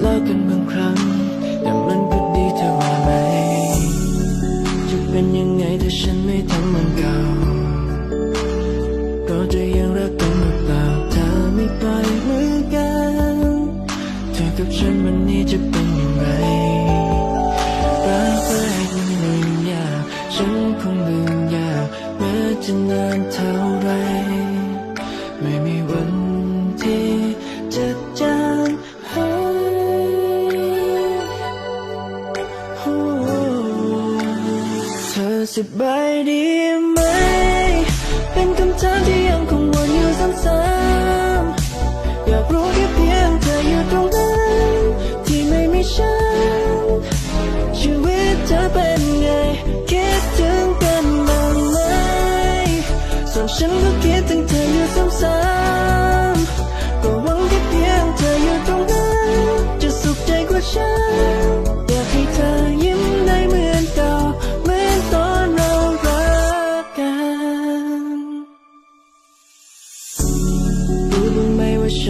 เลิกกันบางครั้ง แต่มันก็ดีเท่าไหร่จะเป็นยังไงถ้าฉันไม่ทำมันเก่า ก็จะยังรักกันหรือเปล่าถ้าไม่ไปเหมือนกันเธอกับฉันวันนี้จะเป็นอย่างไรรักแรกมันลืมยากฉันคงลืมยากแม้จะนานเท่าไรไม่มีวันที่ อสบายดีไหม เป็นคำถามที่ยังคงวนอยู่ซ้ำๆอยากรู้แค่เพียงเธออยู่ตรงนั้น ที่ไม่มีฉัน ชีวิตเธอเป็นไง คิดถึงกันบ้างไหมส่วนฉันก็คิดถึงเธออยู่ซ้ำ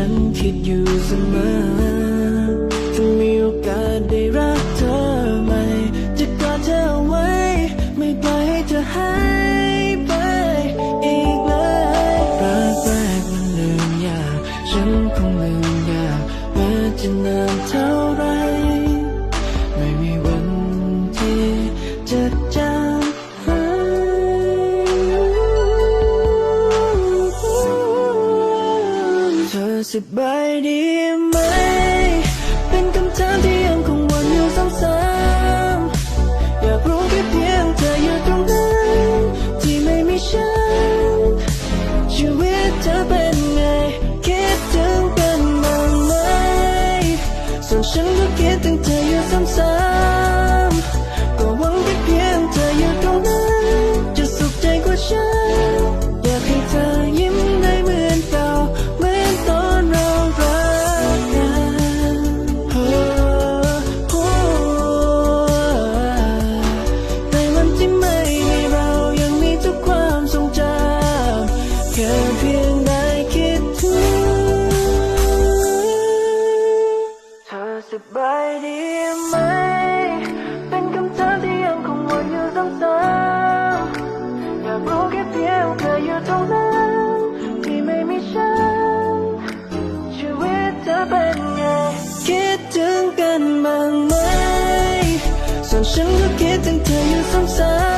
ฉันคิดอยู่เสมอถ้ามีโอกาสได้รักเธอใหม่จะกอดเธอไว้ ไม่ปล่อยให้เธอหายไปอีกเลยรักแรกมันลืมยาก ฉันคงลืมยากแม้จะนานเท่าไร ไม่มีวันที่จะจ สบายดีไหม เป็นคำถามที่ยังคงวนอยู่ซ้ำๆอยากรู้แค่เพียงเธออยู่ตรงนั้นที่ไม่มีฉัน ชีวิตเธอเป็นไง คิดถึงกันบ้างไหมส่วนฉันก็คิดถึงเธออยู่ซ้ำๆก็หวังแค่เพียงเธออยู่ตรง บายดีไหม เป็นคำถามที่ยังคงวนอยู่ซ้ำๆอยากรู้แค่เพียงเธออยู่ตรงนั้น ที่ไม่มีฉัน ชีวิตเธอเป็นไง คิดถึงกันบ้างไหม ส่วนฉันก็คิดถึงเธออยู่ซ้ำ